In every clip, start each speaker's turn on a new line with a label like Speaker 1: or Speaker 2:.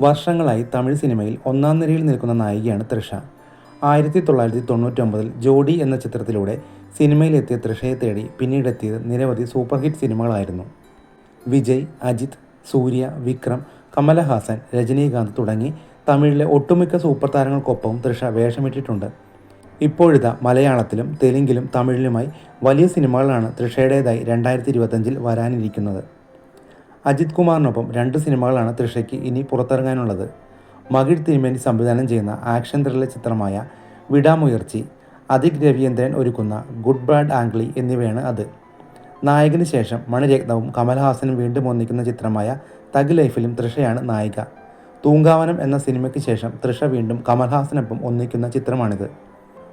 Speaker 1: വർഷങ്ങളായി തമിഴ് സിനിമയിൽ ഒന്നാം നിരയിൽ നിൽക്കുന്ന നായികയാണ് തൃഷ. ആയിരത്തി തൊള്ളായിരത്തി തൊണ്ണൂറ്റൊമ്പതിൽ ജോഡി എന്ന ചിത്രത്തിലൂടെ സിനിമയിലെത്തിയ തൃഷയെ തേടി പിന്നീടെത്തിയത് നിരവധി സൂപ്പർ ഹിറ്റ് സിനിമകളായിരുന്നു. വിജയ് അജിത് സൂര്യ വിക്രം കമലഹാസൻ രജനീകാന്ത് തുടങ്ങി തമിഴിലെ ഒട്ടുമിക്ക സൂപ്പർ താരങ്ങൾക്കൊപ്പവും തൃഷ വേഷമിട്ടിട്ടുണ്ട്. ഇപ്പോഴിതാ മലയാളത്തിലും തെലുങ്കിലും തമിഴിലുമായി വലിയ സിനിമകളാണ് തൃഷയുടേതായി രണ്ടായിരത്തി ഇരുപത്തഞ്ചിൽ വരാനിരിക്കുന്നത്. അജിത് കുമാറിനൊപ്പം രണ്ട് സിനിമകളാണ് തൃഷയ്ക്ക് ഇനി പുറത്തിറങ്ങാനുള്ളത്. മകിഴ് തിരുമേനി സംവിധാനം ചെയ്യുന്ന ആക്ഷൻ ത്രില്ലർ ചിത്രമായ വിടാമുയർച്ചി അതിക് രവീന്ദ്രൻ ഒരുക്കുന്ന ഗുഡ് ബാഡ് ആംഗ്ലി എന്നിവയാണ് അത്. നായകന് ശേഷം മണിരത്നവും കമൽഹാസനും വീണ്ടും ഒന്നിക്കുന്ന ചിത്രമായ തഗ് ലൈഫിലും തൃഷയാണ് നായിക. തൂങ്കാവനം എന്ന സിനിമയ്ക്ക് ശേഷം തൃഷ വീണ്ടും കമൽഹാസനൊപ്പം ഒന്നിക്കുന്ന ചിത്രമാണിത്.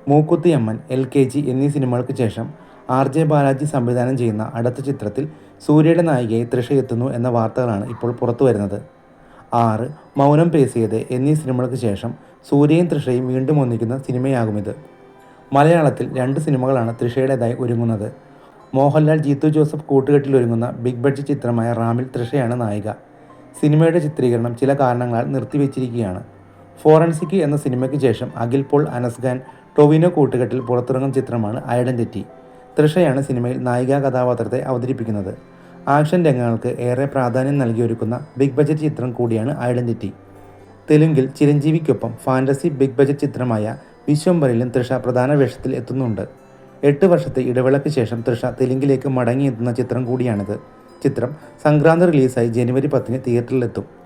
Speaker 1: മൂക്കുത്തിയമ്മൻ എൽ കെ ജി എന്നീ സിനിമകൾക്ക് ശേഷം ആർ ജെ ബാലാജി സംവിധാനം ചെയ്യുന്ന അടുത്ത ചിത്രത്തിൽ സൂര്യയുടെ നായികയെ തൃഷ എത്തുന്നു എന്ന വാർത്തകളാണ് ഇപ്പോൾ പുറത്തു വരുന്നത്. ആറ് മൗനം പേസിയത് എന്നീ സിനിമകൾക്ക് ശേഷം സൂര്യയും തൃഷയും വീണ്ടും ഒന്നിക്കുന്ന സിനിമയാകുമിത്. മലയാളത്തിൽ രണ്ട് സിനിമകളാണ് തൃഷയുടേതായി ഒരുങ്ങുന്നത്. മോഹൻലാൽ ജീത്തു ജോസഫ് കൂട്ടുകെട്ടിൽ ഒരുങ്ങുന്ന ബിഗ് ബഡ്ജറ്റ് ചിത്രമായ റാമിൽ തൃഷയാണ് നായിക. സിനിമയുടെ ചിത്രീകരണം ചില കാരണങ്ങളാൽ നിർത്തിവെച്ചിരിക്കുകയാണ്. ഫോറൻസിക് എന്ന സിനിമയ്ക്ക് ശേഷം അഖിൽ പോൾ അനസ്ഖാൻ ടൊവിനോ കൂട്ടുകെട്ടിൽ പുറത്തിറങ്ങുന്ന ചിത്രമാണ് ഐഡന്റിറ്റി. തൃഷയാണ് സിനിമയിൽ നായികാ കഥാപാത്രത്തെ അവതരിപ്പിക്കുന്നത്. ആക്ഷൻ രംഗങ്ങൾക്ക് ഏറെ പ്രാധാന്യം നൽകിയൊരുക്കുന്ന ബിഗ് ബജറ്റ് ചിത്രം കൂടിയാണ് ഐഡന്റിറ്റി. തെലുങ്കിൽ ചിരഞ്ജീവിക്കൊപ്പം ഫാന്റസി ബിഗ് ബജറ്റ് ചിത്രമായ വിശ്വംബരയിലും തൃഷ പ്രധാന വേഷത്തിൽ എത്തുന്നുണ്ട്. എട്ട് വർഷത്തെ ഇടവേളയ്ക്ക് ശേഷം തൃഷ തെലുങ്കിലേക്ക് മടങ്ങിയെത്തുന്ന ചിത്രം കൂടിയാണിത്. ചിത്രം സംക്രാന്തി റിലീസായി ജനുവരി പത്തിന് തിയേറ്ററിലെത്തും.